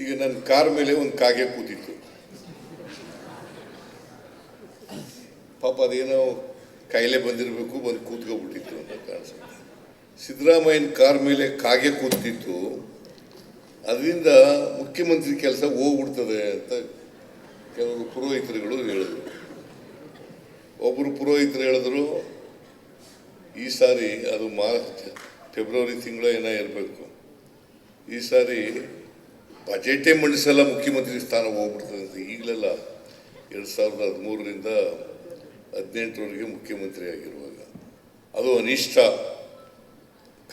ಈಗ ನನ್ನ ಕಾರ್ ಮೇಲೆ ಒಂದು ಕಾಗೆ ಕೂತಿತ್ತು. ಪಾಪ ಅದೇನೋ ಕಾಯಿಲೆ ಬಂದಿರಬೇಕು, ಬಂದು ಕೂತ್ಕೊಬಿಟ್ಟಿತ್ತು ಅಂತ ಕಾಣಿಸುತ್ತೆ. ಸಿದ್ದರಾಮಯ್ಯನ ಕಾರ್ ಮೇಲೆ ಕಾಗೆ ಕೂತಿತ್ತು. ಅದರಿಂದ ಮುಖ್ಯಮಂತ್ರಿ ಕೆಲಸ ಹೋಗ್ಬಿಡ್ತದೆ ಅಂತ ಕೆಲವರು ಪುರೋಹಿತರುಗಳು ಹೇಳಿದರು. ಒಬ್ಬರು ಪುರೋಹಿತರು ಹೇಳಿದ್ರು, ಈ ಸಾರಿ ಅದು ಮಾರ್ಚ್ ಫೆಬ್ರವರಿ ತಿಂಗಳ ಏನೋ ಇರಬೇಕು. ಈ ಸಾರಿ ಬಜೆಟೇ ಮಂಡಿಸಲ್ಲ, ಮುಖ್ಯಮಂತ್ರಿ ಸ್ಥಾನ ಹೋಗ್ಬಿಡ್ತದೆ ಅಂತ ಈಗಲೆಲ್ಲ ಎರಡು ಸಾವಿರದ ಹದಿಮೂರರಿಂದ ಹದಿನೆಂಟರವರೆಗೆ ಮುಖ್ಯಮಂತ್ರಿ ಆಗಿರುವಾಗ. ಅದು ಅನಿಷ್ಟ.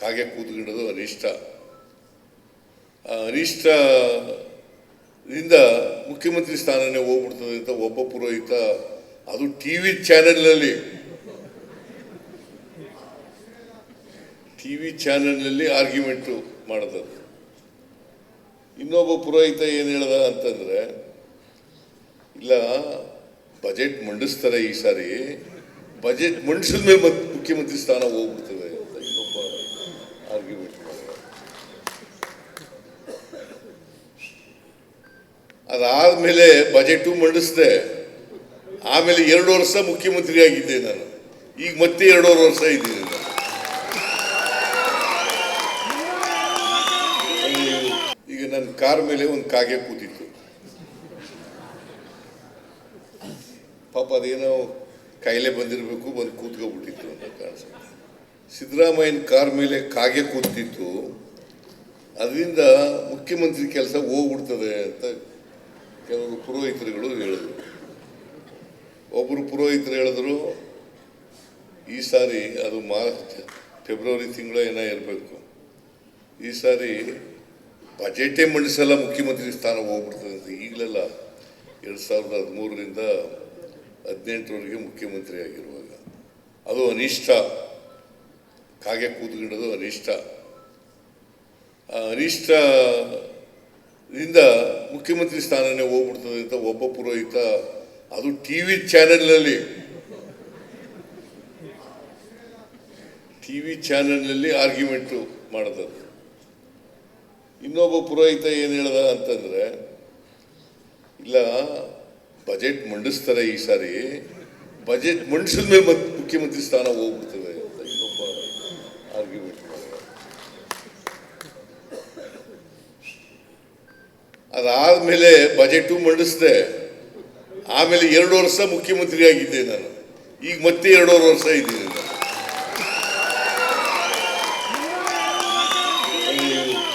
ಕಾಗೆ ಕೂತ್ಕೊಂಡದು ಅನಿಷ್ಟ. ಅನಿಷ್ಟದಿಂದ ಮುಖ್ಯಮಂತ್ರಿ ಸ್ಥಾನನೇ ಹೋಗ್ಬಿಡ್ತದೆ ಅಂತ ಒಬ್ಬ ಪುರೋಹಿತ, ಅದು ಟಿ ವಿ ಚಾನೆಲ್ನಲ್ಲಿ. ಟಿ ವಿ ಚಾನೆಲ್ನಲ್ಲಿ ಆರ್ಗ್ಯುಮೆಂಟು ಮಾಡಿದದ್ದು. ಇನ್ನೊಬ್ಬ ಪುರೋಹಿತ ಏನು ಹೇಳ್ದ ಅಂತಂದರೆ, ಇಲ್ಲ ಬಜೆಟ್ ಮಂಡಿಸ್ತಾರೆ ಈ ಸಾರಿ. ಬಜೆಟ್ ಮಂಡಿಸಿದ ಮೇಲೆ ಮತ್ತೆ ಮುಖ್ಯಮಂತ್ರಿ ಸ್ಥಾನ ಹೋಗ್ಬಿಡ್ತದೆ ಅಂತ ಇನ್ನೊಬ್ಬ ಆರ್ಗ್ಯುಮೆಂಟ್ ಮಾಡಿದ ಅದಾದ್ಮೇಲೆ ಬಜೆಟು ಮಂಡಿಸ್ದೆ. ಆಮೇಲೆ ಎರಡು ವರ್ಷ ಮುಖ್ಯಮಂತ್ರಿ ಆಗಿದ್ದೆ ನಾನು. ಈಗ ಮತ್ತೆ ಎರಡೂವರೆ ವರ್ಷ ಇದ್ದೀನಿ ನಾನು ಈಗ ನನ್ನ ಕಾರ್ ಮೇಲೆ ಒಂದು ಕಾಗೆ ಕೂತಿತ್ತು. ಪಾಪ ಅದೇನೋ ಕಾಯಿಲೆ ಬಂದಿರಬೇಕು, ಬಂದು ಕೂತ್ಕೊಬಿಟ್ಟಿತ್ತು ಅಂತ ಕಾಣಿಸುತ್ತೆ. ಸಿದ್ದರಾಮಯ್ಯನ ಕಾರ್ ಮೇಲೆ ಕಾಗೆ ಕೂತಿತ್ತು. ಅದರಿಂದ ಮುಖ್ಯಮಂತ್ರಿ ಕೆಲಸ ಹೋಗ್ಬಿಡ್ತದೆ ಅಂತ ಕೆಲವರು ಪುರೋಹಿತರುಗಳು ಹೇಳಿದರು. ಒಬ್ಬರು ಪುರೋಹಿತರು ಹೇಳಿದ್ರು, ಈ ಸಾರಿ ಅದು ಮಾರ್ಚ್ ಫೆಬ್ರವರಿ ತಿಂಗಳು ಏನೋ ಇರಬೇಕು. ಈ ಸಾರಿ ಬಜೆಟೇ ಮಂಡಿಸಲ್ಲ, ಮುಖ್ಯಮಂತ್ರಿ ಸ್ಥಾನ ಹೋಗ್ಬಿಡ್ತದೆ ಅಂತ ಈಗಲೆಲ್ಲ ಎರಡು ಸಾವಿರದ ಹದಿಮೂರರಿಂದ ಹದಿನೆಂಟರವರೆಗೆ ಮುಖ್ಯಮಂತ್ರಿ ಆಗಿರುವಾಗ. ಅದು ಅನಿಷ್ಟ. ಕಾಗೆ ಕೂತ್ಕೊಂಡದು ಅನಿಷ್ಟ. ಆ ಅನಿಷ್ಟದಿಂದ ಮುಖ್ಯಮಂತ್ರಿ ಸ್ಥಾನನೇ ಹೋಗ್ಬಿಡ್ತದೆ ಅಂತ ಒಬ್ಬ ಪುರೋಹಿತ, ಅದು ಟಿ ವಿ ಚಾನೆಲ್ನಲ್ಲಿ. ಟಿ ವಿ ಚಾನೆಲ್ನಲ್ಲಿ ಆರ್ಗ್ಯುಮೆಂಟು ಮಾಡಿದದ್ದು ಇನ್ನೊಬ್ಬ ಪುರೋಹಿತ ಏನು ಹೇಳ್ದ ಅಂತಂದರೆ, ಇಲ್ಲ, ಬಜೆಟ್ ಮಂಡಿಸ್ತಾರೆ ಈ ಸಾರಿ. ಬಜೆಟ್ ಮಂಡಿಸಿದ ಮೇಲೆ ಮುಖ್ಯಮಂತ್ರಿ ಸ್ಥಾನ ಹೋಗ್ಬಿಡ್ತದೆ ಅಂತ ಇನ್ನೊಬ್ಬ ಆರ್ಗ್ಯುಮೆಂಟ್ ಅದಾದ್ಮೇಲೆ ಬಜೆಟು ಮಂಡಿಸ್ದೆ. ಆಮೇಲೆ ಎರಡು ವರ್ಷ ಮುಖ್ಯಮಂತ್ರಿ ಆಗಿದ್ದೆ ನಾನು. ಈಗ ಮತ್ತೆ ಎರಡೂವರೆ ವರ್ಷ ಇದ್ದೀನಿ